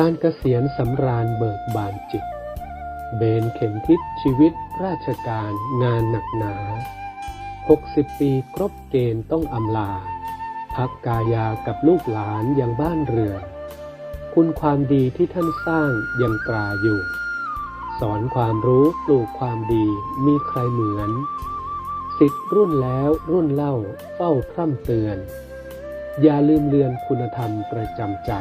การเกษียณสำราญเบิกบานจิต เบนเข็มทิศชีวิตราชการงานหนักหนา 60 ปีครบเกณฑ์ต้องอำลา พักกายากับลูกหลานยังบ้านเรือน คุณความดีที่ท่านสร้างยังตราอยู่ สอนความรู้ปลูกความดีมีใครเหมือนสิทธิ์รุ่นแล้วรุ่นเล่าเฝ้าพร่ำเตือน อย่าลืมเลือนคุณธรรมประจำใจ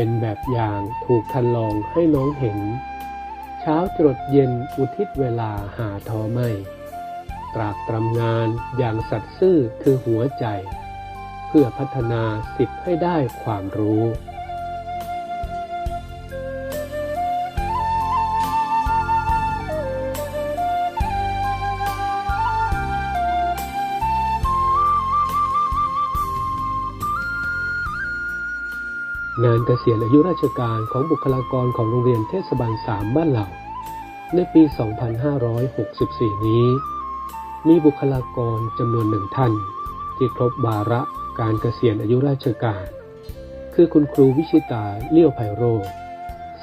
เป็นแบบอย่างถูกทันลองให้น้องเห็น เช้าจรดเย็นอุทิศเวลาหาท้อไม่ ตรากตรำงานอย่างสัตย์ซื่อคือหัวใจ เพื่อพัฒนาสิทธิ์ให้ได้ความรู้ งานเกษียณอายุราชการของบุคลากรของโรงเรียนเทศบาล3บ้านเหล่า ในปี 2564 นี้ มีบุคลากรจำนวนหนึ่งท่าน ที่ครบวาระการเกษียณอายุราชการ คือคุณครูวิชิตาเลี้ยวไพโรจน์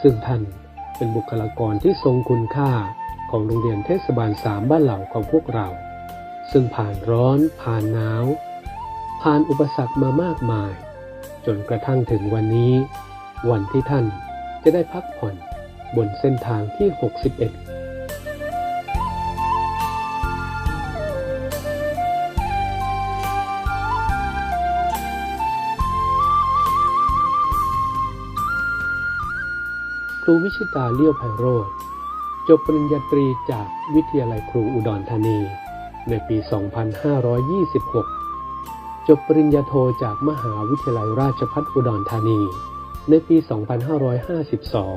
ซึ่งท่านเป็นบุคลากรที่ทรงคุณค่าของโรงเรียนเทศบาล3บ้านเหล่าของพวกเรา ซึ่งผ่านร้อนผ่านหนาว ผ่านอุปสรรคมามากมาย จนกระทั่งถึงวันนี้ วันที่ท่านจะได้พักผ่อนบนเส้นทางที่ 61ครูวิชิตาเลี้ยวไพโรธจบปริญญาตรีจากวิทยาลัยครูอุดรธานี ในปี 2526 จบปริญญาโทจากมหาวิทยาลัยราชภัฏอุดรธานี ในปี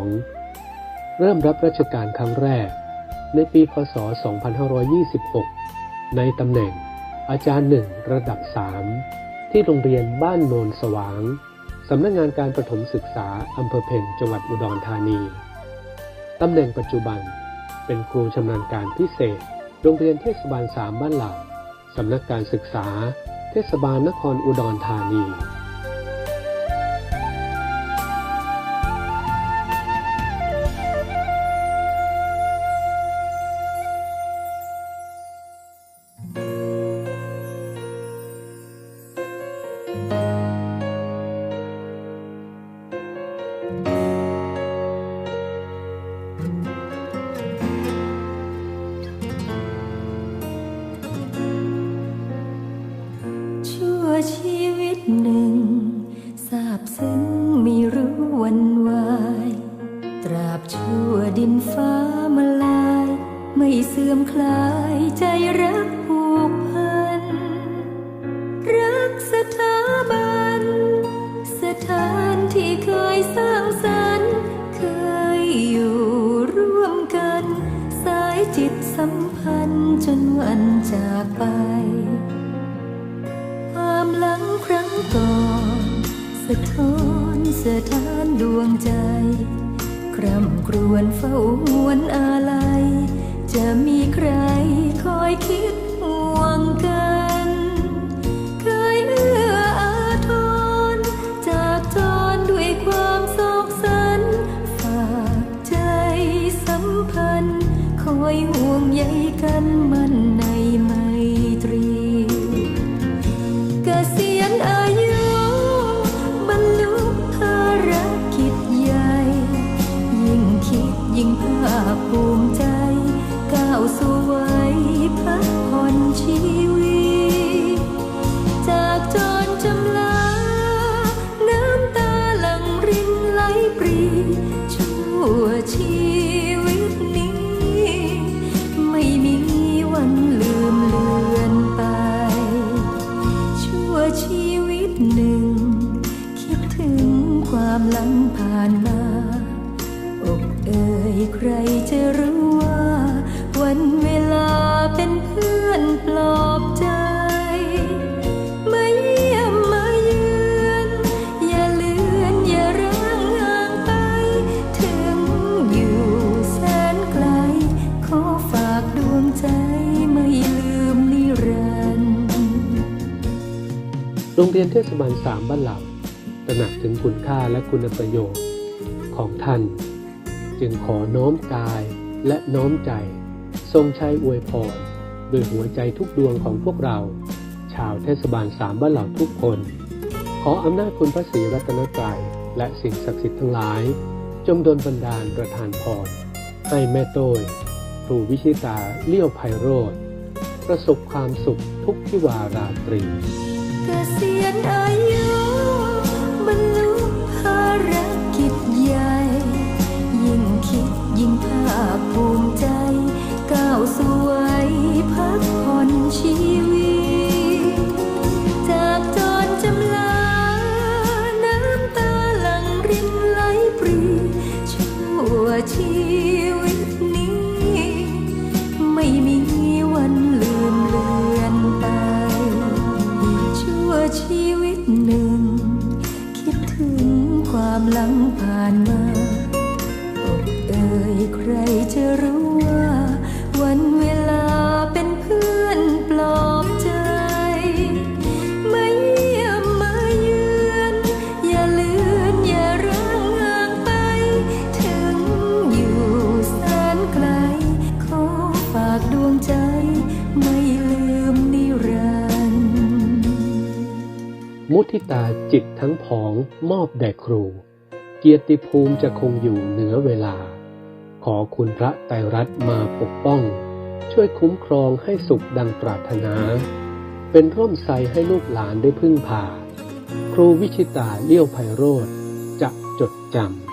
2552 เริ่มรับราชการครั้งแรก ในปี พศ 2526 ในตำแหน่ง อาจารย์หนึ่งระดับ 3 ที่โรงเรียนบ้านโนนสว่าง สำนักงงานการประถมศึกษาอำเภอเพนจังหวัดอุดรธานี ตำแหน่งปัจจุบันเป็นครูชำนาญการพิเศษ โรงเรียนเทศบาล3บ้านเหล่าสำนักการศึกษา ศบาลนครอุดรธานี เสื่อมคลายใจรักผูกพัน รักสถาบัน สถานที่เคยสร้างสรรค์เคยอยู่ร่วมกัน สายจิตสัมพันธ์จนวันจากไป ความหลังครั้งก่อน สะท้อนสถานดวงใจ คร่ำครวญเฝ้าหวนอาลัย จะมีใครคอยคิดห่วงกัน เคยเอื้ออาทรจากจรด้วยความโศกสัน ฝากใจสัมพันธ์ คอยห่วงใยกันมันในไมตรีเกษียณอายุบรรลุภารกิจใหญ่ ยิ่งคิดยิ่งภาคภูมิใจ ก้าวสู่วยพักผ่อนชีวิต จากจนจำลา น้ำตาหลั่งรินไหลปรีชั่วชีวิตนี้ ไม่มีวันลืมเลือนไป ชั่วชีวิตหนึ่ง คิดถึงความหลังผ่านมา อกเอ่ยใครจะรู้ โรงเรียนเทศบาลสามบ้านเหล่าตระหนักถึงคุณค่าและคุณประโยชน์ของท่าน จึงขอน้อมกายและน้อมใจ ทรงชัยอวยพรด้วยหัวใจทุกดวงของพวกเรา ชาวเทศบาลสามบ้านเหล่าทุกคน ขออำนาจคุณพระศรีรัตนตรัยและสิ่งศักดิ์สิทธิ์ทั้งหลาย จงดลบันดาลประทานพรให้แม่โต้ยครูวิชิตาเลี้ยวไพโรธประสบความสุขทุกที่วาราตรี เก หลังผ่านมาอกเอ่ยใครจะรู้ว่า วันเวลาเป็นเพื่อนปลอบใจมาเยี่ยมมาเยือน อย่าเลือนอย่าร้างห่างไป ถึงอยู่แสนไกล ขอฝากดวงใจ ไม่ลืมนิรันดร์มุทิตาจิตทั้งผองมอบแด่ครู เกียรติภูมิจะคงอยู่เหนือเวลา ขอคุณพระไตรรัตน์มาปกป้อง ช่วยคุ้มครองให้สุขดังปรารถนา เป็นร่มไทรให้ลูกหลานได้พึ่งพา ครูวิชิตาเลี้ยวไพโรธจะจดจำ